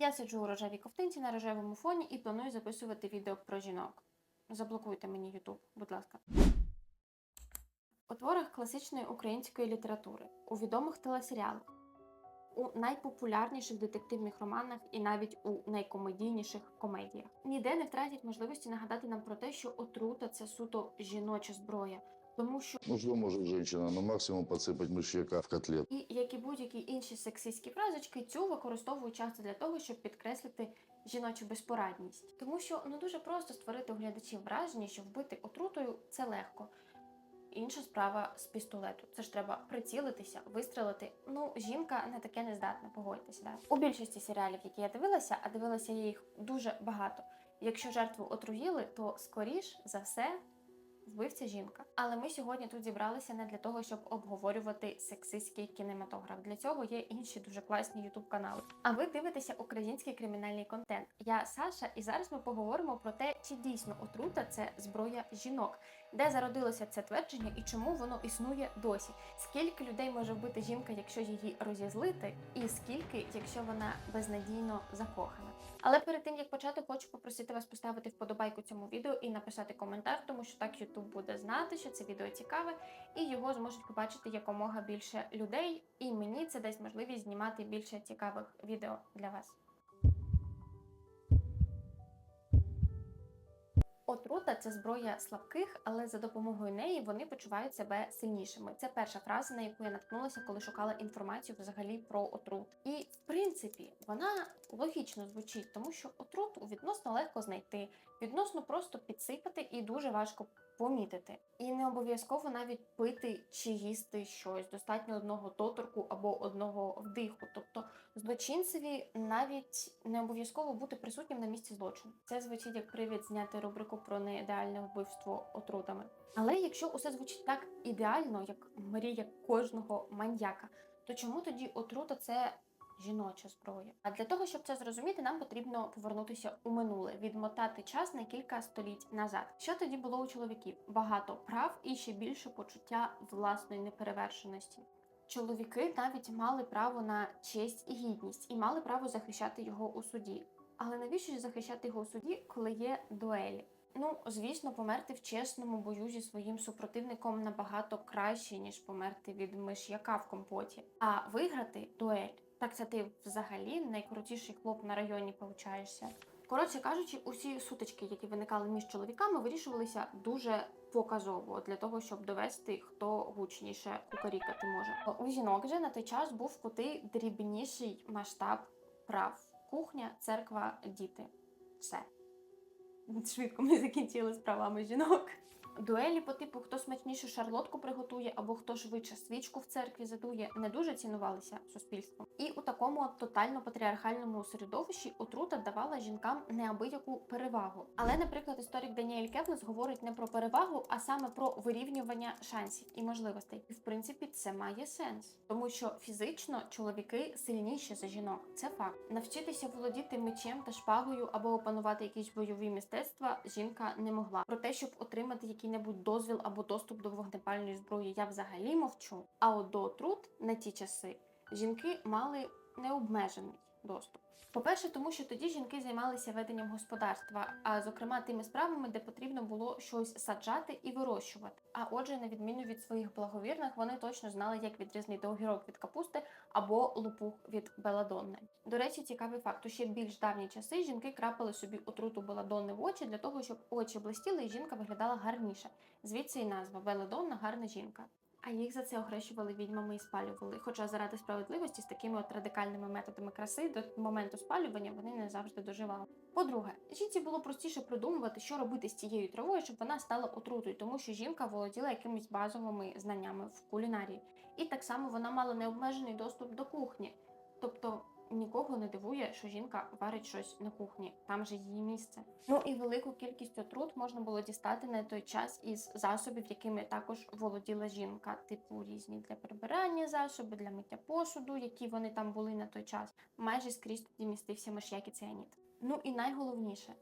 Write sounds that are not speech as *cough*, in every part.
Я сиджу у рожевій ковтинці на рожевому фоні і планую записувати відео про жінок. Заблокуйте мені YouTube, будь ласка. У творах класичної української літератури, у відомих телесеріалах, у найпопулярніших детективних романах і навіть у найкомедійніших комедіях. Ніде не втратять можливості нагадати нам про те, що отрута це суто жіноча зброя, тому що что может женщина? Ну максимум подсыпать мышьяка в котлет. і як і будь-які інші сексистські фразочки, цю використовують часто для того, щоб підкреслити жіночу безпорадність. Тому що ну дуже просто створити у глядачів враження, що вбити отрутою це легко. Інша справа з пістолету. Це ж треба прицілитися, вистрелити. Ну, жінка на таке не здатна, погодьтеся. Да? У більшості серіалів, які я дивилася, а дивилася я їх дуже багато. Якщо жертву отруїли, то скоріш за все вбивця жінка. Але ми сьогодні тут зібралися не для того, щоб обговорювати сексистський кінематограф. Для цього є інші дуже класні ютуб канали. А ви дивитеся український кримінальний контент. Я Саша, і зараз ми поговоримо про те, чи дійсно отрута це зброя жінок, де зародилося це твердження і чому воно існує досі. Скільки людей може вбити жінка, якщо її розізлити, і скільки, якщо вона безнадійно закохана. Але перед тим як почати, хочу попросити вас поставити вподобайку цьому відео і написати коментар, тому що так YouTube буде знати, що це відео цікаве, і його зможуть побачити якомога більше людей. І мені це дасть можливість знімати більше цікавих відео для вас. Отрута це зброя слабких, але за допомогою неї вони почувають себе сильнішими. Це перша фраза, на яку я наткнулася, коли шукала інформацію взагалі про отрут. І в принципі вона логічно звучить, тому що отруту відносно легко знайти, відносно просто підсипати і дуже важко помітити. І не обов'язково навіть пити чи їсти щось. Достатньо одного доторку або одного вдиху. Тобто злочинцеві навіть не обов'язково бути присутнім на місці злочину. Це звучить як привід зняти рубрику про неідеальне вбивство отрутами. Але якщо усе звучить так ідеально, як мрія кожного маньяка, то чому тоді отрута це жіноча зброя? А для того, щоб це зрозуміти, нам потрібно повернутися у минуле, відмотати час на кілька століть назад. Що тоді було у чоловіків? Багато прав і ще більше почуття власної неперевершеності. Чоловіки навіть мали право на честь і гідність і мали право захищати його у суді. Але навіщо ж захищати його у суді, коли є дуелі? Ну, звісно, померти в чесному бою зі своїм супротивником набагато краще, ніж померти від миш'яка в компоті. А виграти дуель, так це ти взагалі найкрутіший хлоп на районі получаєшся. Коротше кажучи, усі сутички, які виникали між чоловіками, вирішувалися дуже показово для того, щоб довести, хто гучніше кукарікати може. У жінок же на той час був куди дрібніший масштаб прав: кухня, церква, діти. Все. Швидко ми закінчили з правами жінок. Дуелі по типу, хто смачнішу шарлотку приготує або хто швидше свічку в церкві задує, не дуже цінувалися суспільством. І у такому тотально патріархальному середовищі отрута давала жінкам неабияку перевагу. Але, наприклад, історик Даніель Кевлес говорить не про перевагу, а саме про вирівнювання шансів і можливостей. І в принципі це має сенс, тому що фізично чоловіки сильніші за жінок. Це факт. Навчитися володіти мечем та шпагою або опанувати якісь бойові мистецтва жінка не могла. Про те, щоб отримати який-небудь дозвіл або доступ до вогнепальної зброї, я взагалі мовчу. А от до отрут на ті часи жінки мали необмежений доступ. По-перше, тому що тоді жінки займалися веденням господарства, а зокрема тими справами, де потрібно було щось саджати і вирощувати. А отже, на відміну від своїх благовірних, вони точно знали, як відрізнити огірок від капусти або лупух від беладонни. До речі, цікавий факт: у ще більш давні часи жінки крапали собі отруту беладонни в очі для того, щоб очі блистіли і жінка виглядала гарніше. Звідси і назва Беладонна гарна жінка. А їх за це охрещували відьмами і спалювали. Хоча заради справедливості з такими от радикальними методами краси до моменту спалювання вони не завжди доживали. По-друге, жінці було простіше придумувати, що робити з цією травою, щоб вона стала отрутою, тому що жінка володіла якимись базовими знаннями в кулінарії. І так само вона мала необмежений доступ до кухні. Тобто нікого не дивує, що жінка варить щось на кухні, там же її місце. Ну і велику кількість отрут можна було дістати на той час із засобів, якими також володіла жінка, типу різні для прибирання засоби, для миття посуду, які вони там були на той час. Майже скрізь тоді містився миш'як і ціаніт. Ну і найголовніше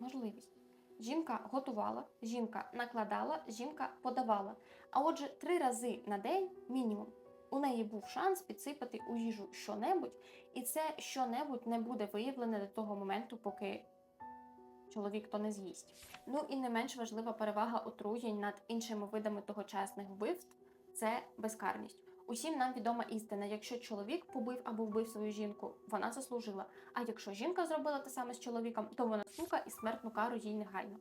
можливість. Жінка готувала, жінка накладала, жінка подавала. А отже, три рази на день мінімум У неї був шанс підсипати у їжу що-небудь, і це що-небудь не буде виявлене до того моменту, поки чоловік то не з'їсть. Ну і не менш важлива перевага отруєнь над іншими видами тогочасних вбивств це безкарність. Усім нам відома істина: якщо чоловік побив або вбив свою жінку, вона заслужила. А якщо жінка зробила те саме з чоловіком, то вона сука і смертну кару їй негайно.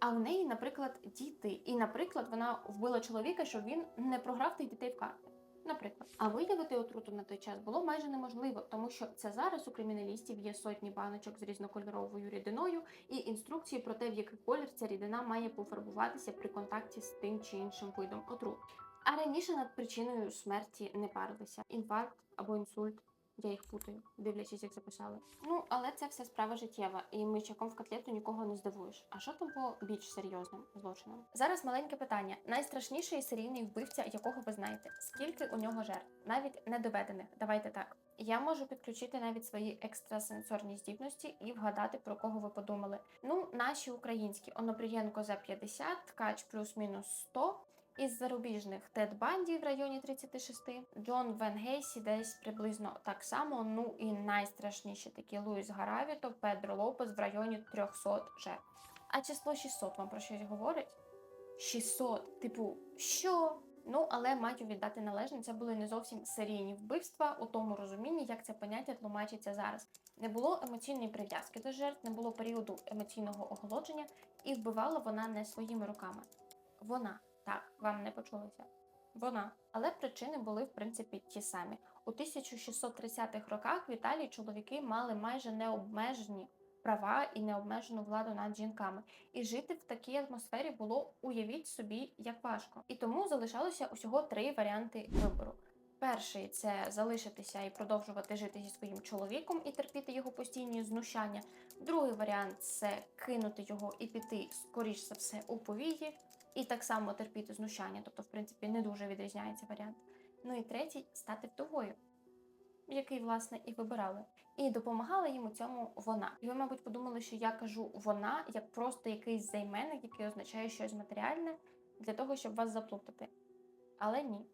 А у неї, наприклад, діти. І, наприклад, вона вбила чоловіка, щоб він не програв тих дітей в карти. Наприклад, а виявити отруту на той час було майже неможливо, тому що це зараз у криміналістів є сотні баночок з різнокольоровою рідиною і інструкції про те, в який колір ця рідина має пофарбуватися при контакті з тим чи іншим видом отрут. А раніше над причиною смерті не парилися інфаркт або інсульт. Я їх путаю, дивлячись, як записали. Ну, але це все справа життєва, і мичаком в котлету нікого не здивуєш. А що там по більш серйозним злочинам? Зараз маленьке питання: найстрашніший серійний вбивця, якого ви знаєте, скільки у нього жертв, навіть недоведених. Давайте так. Я можу підключити навіть свої екстрасенсорні здібності і вгадати, про кого ви подумали. Ну, наші українські Онопрієнко за 50, Ткач плюс-мінус 100, із зарубіжних Тед Банді в районі 36, Джон Вен Гейсі десь приблизно так само. Ну і найстрашніші такі Луїс Гаравіто, Педро Лопес в районі 300 жертв. А число 600 вам про щось говорить? 600, типу, що? Ну, але маю віддати належне, це були не зовсім серійні вбивства у тому розумінні, як це поняття тлумачиться зараз. Не було емоційної прив'язки до жертв, не було періоду емоційного оголодження, і вбивала вона не своїми руками. Вона так, вам не почулося. Вона. Але причини були, в принципі, ті самі. У 1630-х роках в Італії чоловіки мали майже необмежені права і необмежену владу над жінками. І жити в такій атмосфері було, уявіть собі, як важко. І тому залишалося усього три варіанти вибору. Перший це залишитися і продовжувати жити зі своїм чоловіком і терпіти його постійні знущання. Другий варіант це кинути його і піти, скоріш за все, у повії і так само терпіти знущання, тобто, в принципі, не дуже відрізняється варіант. Ну і третій стати вдовою, який, власне, і вибирали. І допомагала їм у цьому вона. І ви, мабуть, подумали, що я кажу вона як просто якийсь займенник, який означає щось матеріальне для того, щоб вас заплутати. Але ні.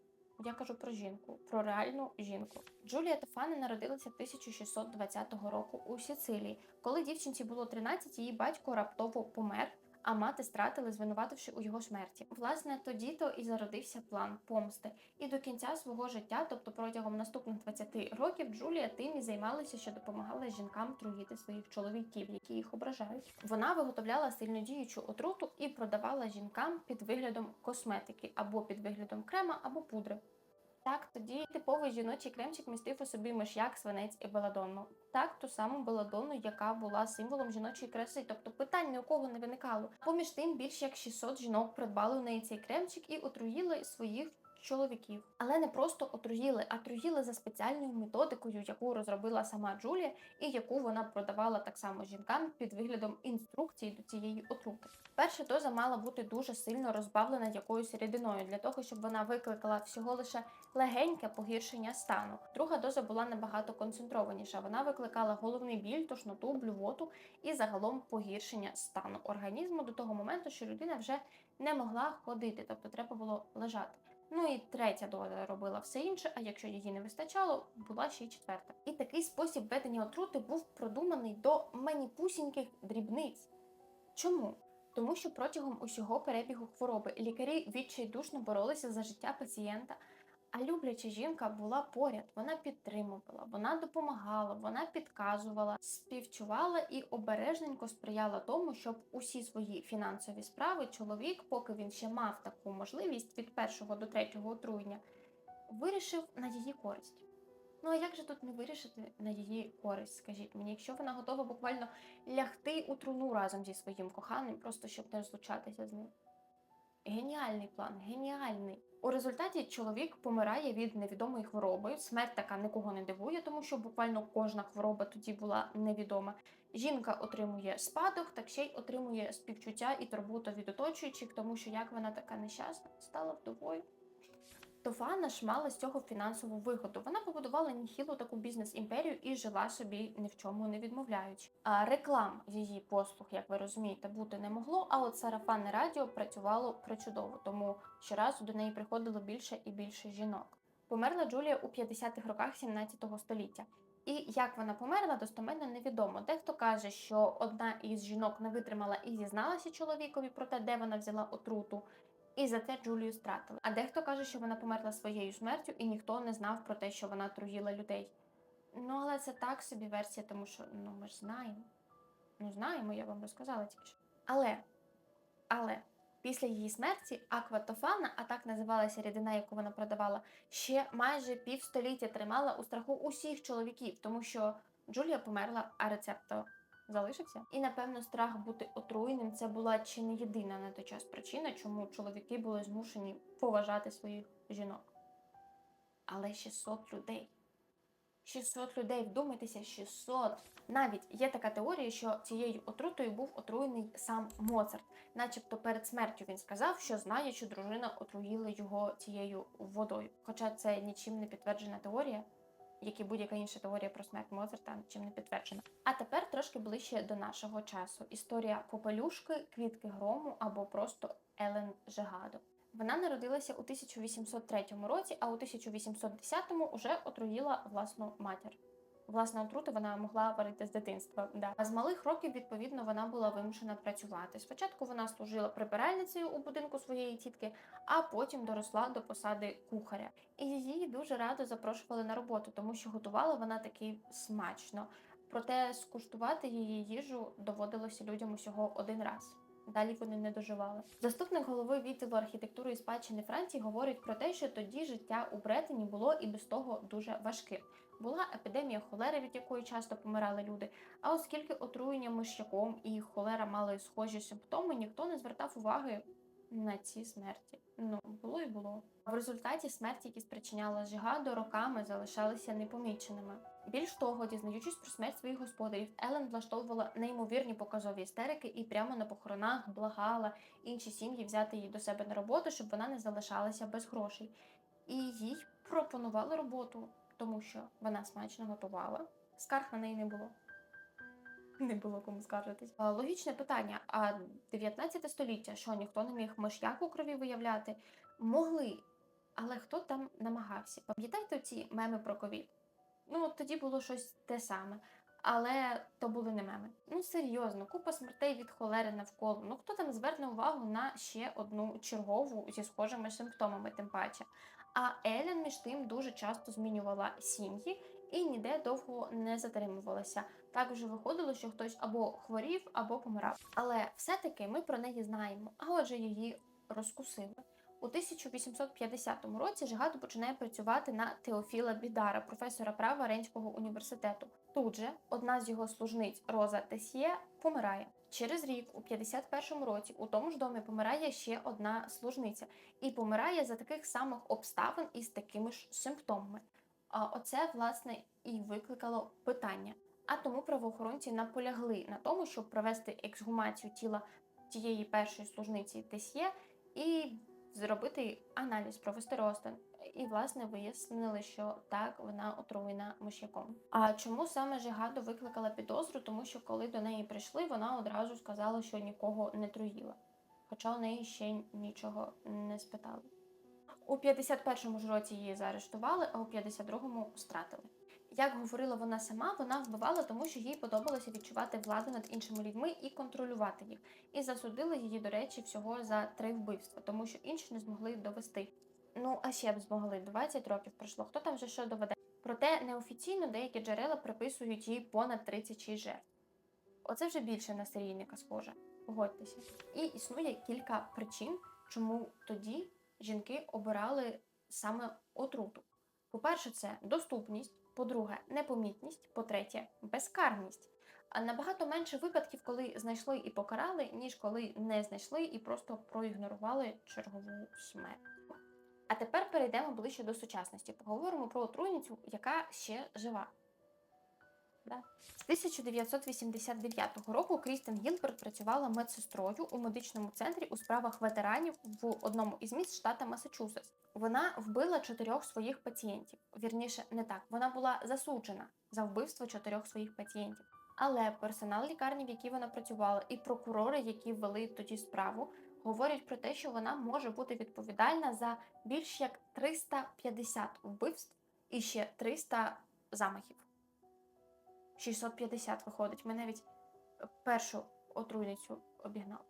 Я кажу про жінку, про реальну жінку. Джулія Тофани народилася 1620 року у Сицилії. Коли дівчинці було 13, її батько раптово помер, а мати стратили, звинувативши у його смерті. Власне, тоді то і зародився план помсти. І до кінця свого життя, тобто протягом наступних 20 років, Джулія тим і займалася, що допомагала жінкам труїти своїх чоловіків, які їх ображають. Вона виготовляла сильнодіючу отруту і продавала жінкам під виглядом косметики або під виглядом крема або пудри. Так, тоді типовий жіночий кремчик містив у собі миш'як, свинець і беладонну. Так, ту саму беладонну, яка була символом жіночої краси, тобто питань ні у кого не виникало. Поміж тим, більш як 600 жінок придбали у неї цей кремчик і отруїли своїх чоловіків. Але не просто отруїли, а труїли за спеціальною методикою, яку розробила сама Джулія, і яку вона продавала так само жінкам під виглядом інструкції до цієї отрути. Перша доза мала бути дуже сильно розбавлена якоюсь рідиною для того, щоб вона викликала всього лише легеньке погіршення стану. Друга доза була набагато концентрованіша. Вона викликала головний біль, тошноту, блювоту і загалом погіршення стану організму до того моменту, що людина вже не могла ходити, тобто треба було лежати. Ну і третя доза робила все інше, а якщо її не вистачало, була ще й четверта. І такий спосіб ведення отрути був продуманий до маніпусіньких дрібниць. Чому? Тому що протягом усього перебігу хвороби лікарі відчайдушно боролися за життя пацієнта. А любляча жінка була поряд, вона підтримувала, вона допомагала, вона підказувала, співчувала і обережненько сприяла тому, щоб усі свої фінансові справи чоловік, поки він ще мав таку можливість від першого до третього отруєння, вирішив на її користь. Ну а як же тут не вирішити на її користь, скажіть мені, якщо вона готова буквально лягти у труну разом зі своїм коханим, просто щоб не розлучатися з ним? Геніальний план, геніальний. У результаті чоловік помирає від невідомої хвороби. Смерть така нікого не дивує, тому що буквально кожна хвороба тоді була невідома. Жінка отримує спадок, так ще й отримує співчуття і турботу від оточуючих, тому що як вона така нещасна стала вдовою. Тофана ж мала з цього фінансову вигоду. Вона побудувала ніхілу таку бізнес-імперію і жила собі ні в чому не відмовляючи. А реклам її послуг, як ви розумієте, бути не могло. А от сарафанне радіо працювало причудово, тому щоразу до неї приходило більше і більше жінок. Померла Джулія у 50-х роках 17 століття. І як вона померла, достоменно невідомо. Дехто каже, що одна із жінок не витримала і зізналася чоловікові про те, де вона взяла отруту, і за це Джулію стратили. А дехто каже, що вона померла своєю смертю, і ніхто не знав про те, що вона труїла людей. Ну, але це так собі версія, тому що ну ми ж знаємо. Ну, знаємо, я вам розказала тільки що. Але, але після її смерті акватофана, а так називалася рідина, яку вона продавала, ще майже півстоліття тримала у страху усіх чоловіків, тому що Джулія померла, а рецепт то залишився. І напевно страх бути отруєним це була чи не єдина на той час причина, чому чоловіки були змушені поважати своїх жінок. Але 600 людей. 600 людей, вдумайтеся, 600. Навіть є така теорія, що цією отрутою був отруєний сам Моцарт. Начебто перед смертю він сказав, що знає, що дружина отруїла його цією водою. Хоча це нічим не підтверджена теорія, як і будь-яка інша теорія про смерть Моцарта чим не підтверджена. А тепер трошки ближче до нашого часу. Історія Попелюшки, Квітки грому або просто Елен Жегадо. Вона народилася у 1803 році, а у 1810-му вже отруїла власну матір. Власне, отруту вона могла варити з дитинства. Да. А з малих років, відповідно, вона була вимушена працювати. Спочатку вона служила прибиральницею у будинку своєї тітки, а потім доросла до посади кухаря. І її дуже радо запрошували на роботу, тому що готувала вона таки смачно. Проте скуштувати її їжу доводилося людям усього один раз. Далі вони не доживали. Заступник голови відділу архітектури і спадщини Франції говорить про те, що тоді життя у Бретені було і без того дуже важким. Була епідемія холери, від якої часто помирали люди. А оскільки отруєння миш'яком і холера мали схожі симптоми, ніхто не звертав уваги на ці смерті. Ну було і було. В результаті смерті, які спричиняла Жигадо, роками залишалися непоміченими. Більш того, дізнаючись про смерть своїх господарів, Елен влаштовувала неймовірні показові істерики і прямо на похоронах благала інші сім'ї взяти її до себе на роботу, щоб вона не залишалася без грошей. І їй пропонували роботу, тому що вона смачно готувала. Скарг на неї не було. *laughs* Не було кому скаржитись. Логічне питання: а 19 століття, що ніхто не міг миш'як у крові виявляти? Могли, але хто там намагався? Пам'ятаєте ці меми про ковід? Ну, от тоді було щось те саме. Але то були не меми. Ну серйозно, купа смертей від холери навколо. Ну хто там зверне увагу на ще одну чергову зі схожими симптомами, тим паче. А Елен між тим дуже часто змінювала сім'ї і ніде довго не затримувалася. Так вже виходило, що хтось або хворів, або помирав. Але все-таки ми про неї знаємо, а отже її розкусили. У 1850 році Жигадо починає працювати на Теофіла Бідара, професора права Ренського університету. Тут же одна з його служниць Роза Тесьє помирає. Через рік, у 51 році, у тому ж домі помирає ще одна служниця, і помирає за таких самих обставин і з такими ж симптомами. А оце власне і викликало питання. А тому правоохоронці наполягли на тому, щоб провести ексгумацію тіла тієї першої служниці Тесьє і зробити аналіз, провести розтин. І, власне, вияснили, що так вона отруєна миш'яком. А чому саме Жигадо викликала підозру? Тому що коли до неї прийшли, вона одразу сказала, що нікого не труїла. Хоча у неї ще нічого не спитали. У 51-му ж році її заарештували, а у 52-му стратили. Як говорила вона сама, вона вбивала, тому що їй подобалося відчувати владу над іншими людьми і контролювати їх. І засудили її, до речі, всього за три вбивства, тому що інші не змогли довести. Ну, а ще б змогли 20 років пройшло. Хто там вже що доведе? Проте неофіційно деякі джерела приписують їй понад 36 жертв. Оце вже більше на серійника схоже. Погодьтеся. І існує кілька причин, чому тоді жінки обирали саме отруту. По-перше, це доступність. По-друге, непомітність, по-третє, безкарність. А набагато менше випадків, коли знайшли і покарали, ніж коли не знайшли і просто проігнорували чергову смерть. А тепер перейдемо ближче до сучасності. Поговоримо про отруйницю, яка ще жива. Да. З 1989 року Крістен Гілберт працювала медсестрою у медичному центрі у справах ветеранів в одному із міст штата Масачусетс. Вона вбила чотирьох своїх пацієнтів. Вірніше, не так. Вона була засуджена за вбивство чотирьох своїх пацієнтів. Але персонал лікарні, в якій вона працювала, і прокурори, які вели тоді справу, говорять про те, що вона може бути відповідальна за більш як 350 вбивств і ще 300 замахів. 650 виходить. Ми навіть першу отруйницю обігнали.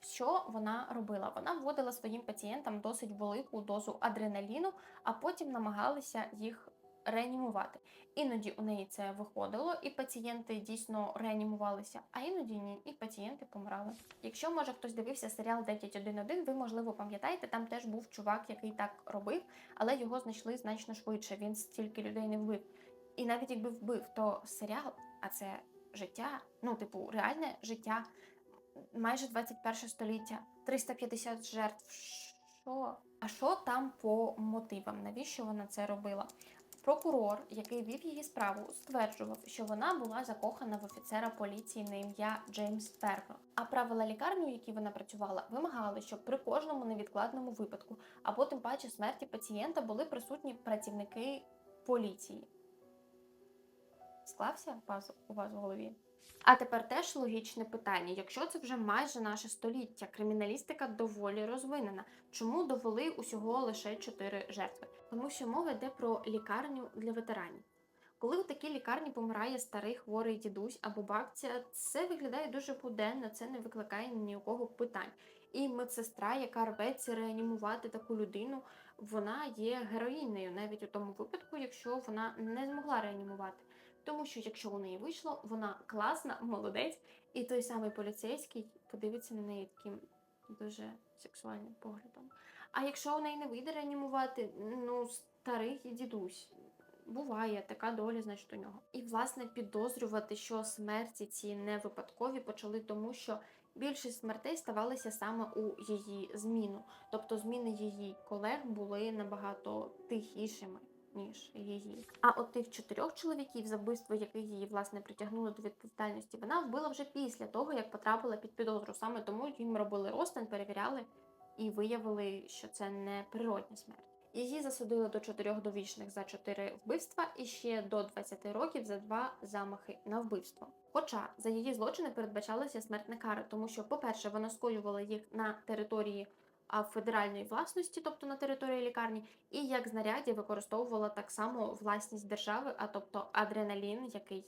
Що вона робила? Вона вводила своїм пацієнтам досить велику дозу адреналіну, а потім намагалася їх реанімувати. Іноді у неї це виходило, і пацієнти дійсно реанімувалися, а іноді ні, і пацієнти помирали. Якщо може хтось дивився серіал 911, ви можливо пам'ятаєте, там теж був чувак, який так робив, але його знайшли значно швидше. Він стільки людей не вбив. І навіть якби вбив, то серіал, а це життя, ну, типу, реальне життя, майже 21 століття, 350 жертв. Що? А що там по мотивам? Навіщо вона це робила? Прокурор, який вів її справу, стверджував, що вона була закохана в офіцера поліції на ім'я Джеймс Ферро. А правила лікарні, у якій вона працювала, вимагали, щоб при кожному невідкладному випадку або тим паче смерті пацієнта були присутні працівники поліції. Склався пазл у вас в голові? А тепер теж логічне питання: якщо це вже майже наше століття, криміналістика доволі розвинена. Чому довели усього лише 4 жертви? Тому що мова йде про лікарню для ветеранів. Коли у такій лікарні помирає старий хворий дідусь або бабця, це виглядає дуже буденно, це не викликає ні у кого питань. І медсестра, яка рветься реанімувати таку людину, вона є героїнею навіть у тому випадку, якщо вона не змогла реанімувати. Тому що якщо у неї вийшло, вона класна, молодець, і той самий поліцейський подивиться на неї таким дуже сексуальним поглядом. А якщо у неї не вийде реанімувати, ну старий дідусь. Буває така доля, значить, у нього. І власне підозрювати, що смерті ці не випадкові почали тому, що більшість смертей ставалися саме у її зміну. Тобто зміни її колег були набагато тихішими ніж її. А от тих чотирьох чоловіків, за вбивство яких її власне притягнули до відповідальності, вона вбила вже після того, як потрапила під підозру. Саме тому їм робили розтин, перевіряли і виявили, що це не природня смерть. Її засудили до чотирьох довічних за чотири вбивства і ще до 20 років за два замахи на вбивство. Хоча за її злочини передбачалася смертна кара, тому що, по-перше, вона скоювала їх на території федеральної власності, тобто на території лікарні, і як знаряддя використовувала так само власність держави, а тобто адреналін, який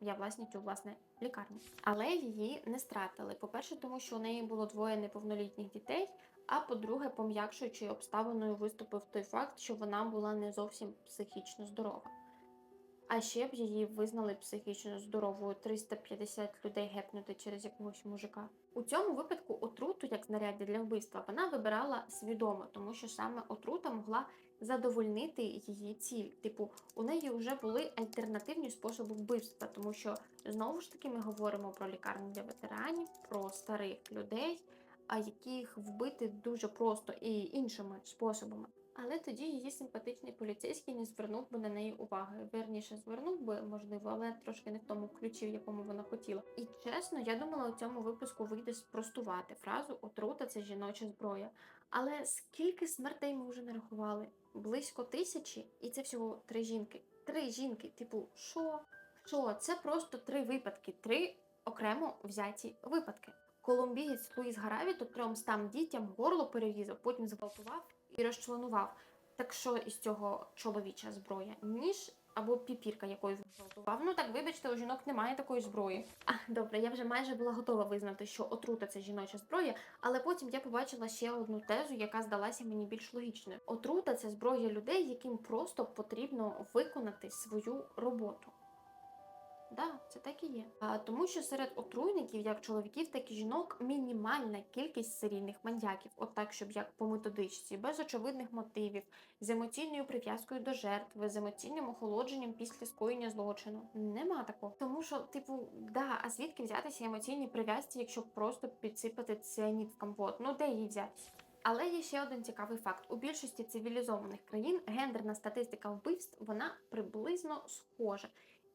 є власністю власне лікарні. Але її не стратили. По-перше, тому що у неї було двоє неповнолітніх дітей. А по-друге, пом'якшуючою обставиною виступив той факт, що вона була не зовсім психічно здорова. А ще б її визнали психічно здоровою 350 людей гепнути через якогось мужика. У цьому випадку отруту, як знаряддя для вбивства, вона вибирала свідомо, тому що саме отрута могла задовольнити її ціль. Типу, у неї вже були альтернативні способи вбивства, тому що знову ж таки ми говоримо про лікарню для ветеранів, про старих людей а яких вбити дуже просто і іншими способами. Але тоді її симпатичний поліцейський не звернув би на неї уваги. Верніше звернув би, можливо, але трошки не в тому ключі, в якому вона хотіла. І чесно, я думала, у цьому випуску вийде спростувати фразу отрута це жіноча зброя. Але скільки смертей ми вже нарахували? Близько тисячі, і це всього три жінки. Три жінки, типу, що? Що? Це просто три випадки, три окремо взяті випадки. Колумбієць Луїс Гаравіто трьом стам дітям горло перерізав, потім зґвалтував і розчленував. Так що із цього чоловіча зброя? Ніж або піпірка, якою він зґвалтував. Ну так, вибачте, у жінок немає такої зброї. А добре, я вже майже була готова визнати, що отрута це жіноча зброя, але потім я побачила ще одну тезу, яка здалася мені більш логічною. Отрута це зброя людей, яким просто потрібно виконати свою роботу. Да, це так і є. А, тому що серед отруйників, як чоловіків, так і жінок, мінімальна кількість серійних маньяків, от так, щоб як по методичці, без очевидних мотивів, з емоційною прив'язкою до жертви, з емоційним охолодженням після скоєння злочину. Нема такого. Тому що, типу, да, а звідки взятися емоційній прив'язці, якщо просто підсипати цианіт в компот? Ну де її взятися? Але є ще один цікавий факт: у більшості цивілізованих країн гендерна статистика вбивств вона приблизно схожа.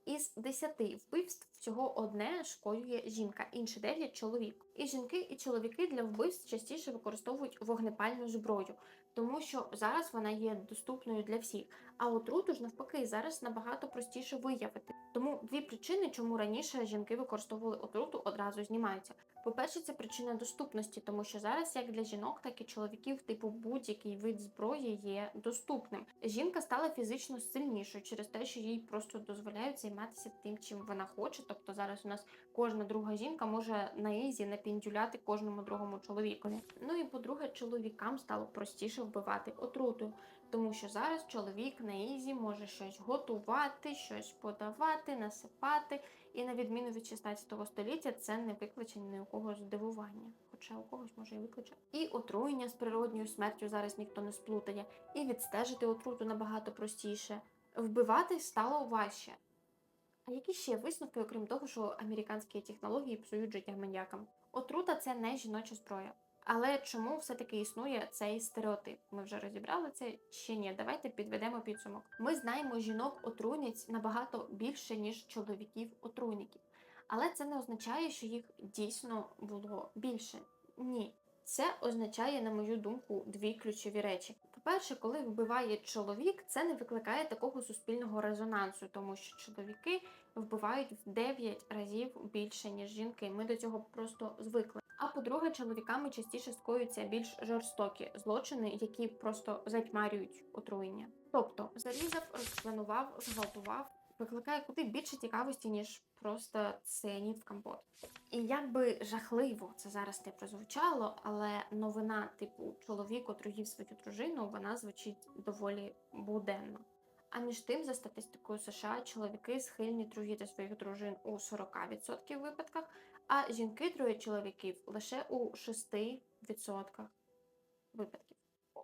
Із 10 вбивств всього одне шкоює жінка, інші 9 – чоловік. І жінки, і чоловіки для вбивств частіше використовують вогнепальну зброю, тому що зараз вона є доступною для всіх. А отруту ж навпаки зараз набагато простіше виявити. Тому дві причини, чому раніше жінки використовували отруту, одразу знімаються. По-перше, це причина доступності, тому що зараз як для жінок, так і чоловіків, типу будь-який вид зброї є доступним. Жінка стала фізично сильнішою через те, що їй просто дозволяють займатися тим, чим вона хоче. Тобто зараз у нас кожна друга жінка може на ізі напіндюляти кожному другому чоловікові. Ну і по-друге, чоловікам стало простіше вбивати отрутою, тому що зараз чоловік на ізі може щось готувати, щось подавати, насипати. І на відміну від 16 століття, це не викличе ні у кого здивування, хоча у когось може і викличе. І отруєння з природньою смертю зараз ніхто не сплутає, і відстежити отруту набагато простіше. Вбивати стало важче. А які ще висновки, окрім того, що американські технології псують життя маньякам? Отрута це не жіноча зброя. Але чому все-таки існує цей стереотип? Ми вже розібрали це чи ні? Давайте підведемо підсумок. Ми знаємо жінок отруйниць набагато більше, ніж чоловіків отруйників. Але це не означає, що їх дійсно було більше. Ні. Це означає, на мою думку, дві ключові речі. По-перше, коли вбиває чоловік, це не викликає такого суспільного резонансу, тому що чоловіки вбивають в 9 разів більше, ніж жінки. Ми до цього просто звикли. А по-друге, чоловіками частіше скоюються більш жорстокі злочини, які просто затьмарюють отруєння. Тобто зарізав, розчленував, зґвалтував, викликає куди більше цікавості, ніж просто цианіт в компот. І як би жахливо це зараз не прозвучало, але новина типу чоловік отруїв свою дружину, вона звучить доволі буденно. А між тим, за статистикою США, чоловіки схильні труїти своїх дружин у 40% випадках, а жінки труять чоловіків лише у 6% випадків.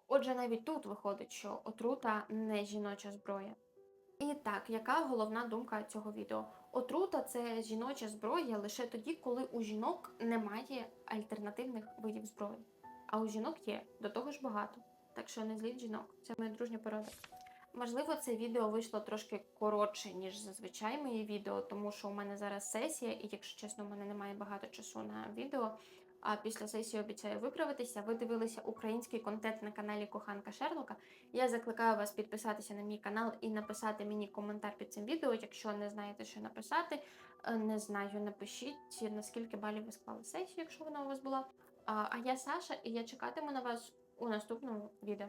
Отже, навіть тут виходить, що отрута не жіноча зброя. Так, яка головна думка цього відео? Отрута це жіноча зброя лише тоді, коли у жінок немає альтернативних видів зброї. А у жінок є, до того ж багато. Так що не зліть жінок, це моя дружня порада. Можливо, це відео вийшло трошки коротше, ніж зазвичай мої відео, тому що у мене зараз сесія, і якщо чесно, у мене немає багато часу на відео. А після сесії обіцяю виправитися. Ви дивилися український контент на каналі Коханка Шерлока. Я закликаю вас підписатися на мій канал і написати мені коментар під цим відео. Якщо не знаєте, що написати, Е, не знаю, напишіть, наскільки балів ви склали сесію, якщо вона у вас була. А а я Саша, і я чекатиму на вас у наступному відео.